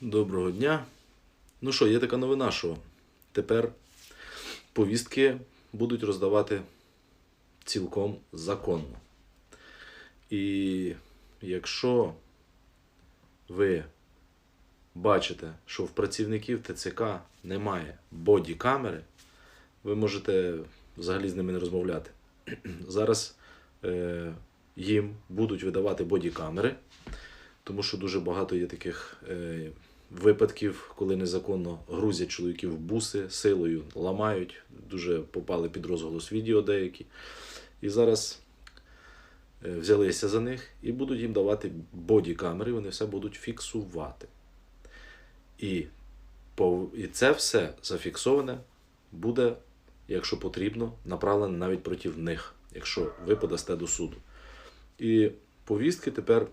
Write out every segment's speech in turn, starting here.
Доброго дня. Ну що, є така новина, що тепер повістки будуть роздавати цілком законно. І якщо ви бачите, що в працівників ТЦК немає боді-камери, ви можете взагалі з ними не розмовляти. Зараз е, їм будуть видавати боді-камери, тому що дуже багато є таких е, випадків, коли незаконно грузять чоловіків в буси силою, ламають, дуже попали під розголос відео деякі. І зараз е, взялися за них і будуть їм давати боді-камери, вони все будуть фіксувати. І, і це все зафіксоване буде, якщо потрібно, направлене навіть проти них, якщо ви подасте до суду. І повістки тепер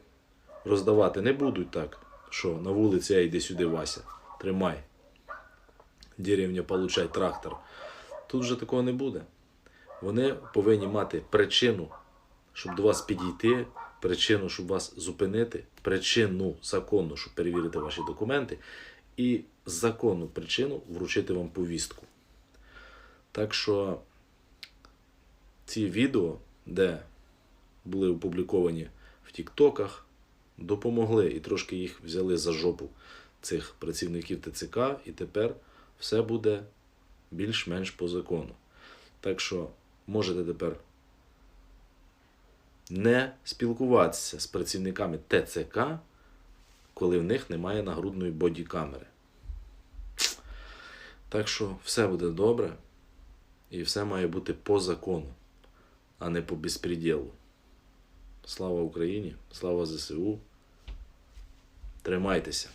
роздавати не будуть так, що на вулиці я йди сюди, Вася, тримай. Деревня получай трактор. Тут вже такого не буде. Вони повинні мати причину, щоб до вас підійти, причину, щоб вас зупинити, причину законну, щоб перевірити ваші документи, і законну причину вручити вам повістку. Так що ці відео, де були опубліковані в Тіктоках, допомогли і трошки їх взяли за жопу цих працівників ТЦК, і тепер все буде більш-менш по закону. Так що можете тепер не спілкуватися з працівниками ТЦК, коли в них немає нагрудної бодікамери. Так що все буде добре і все має бути по закону, а не по безпреділу. Слава Україні, слава ЗСУ. Тримайтеся.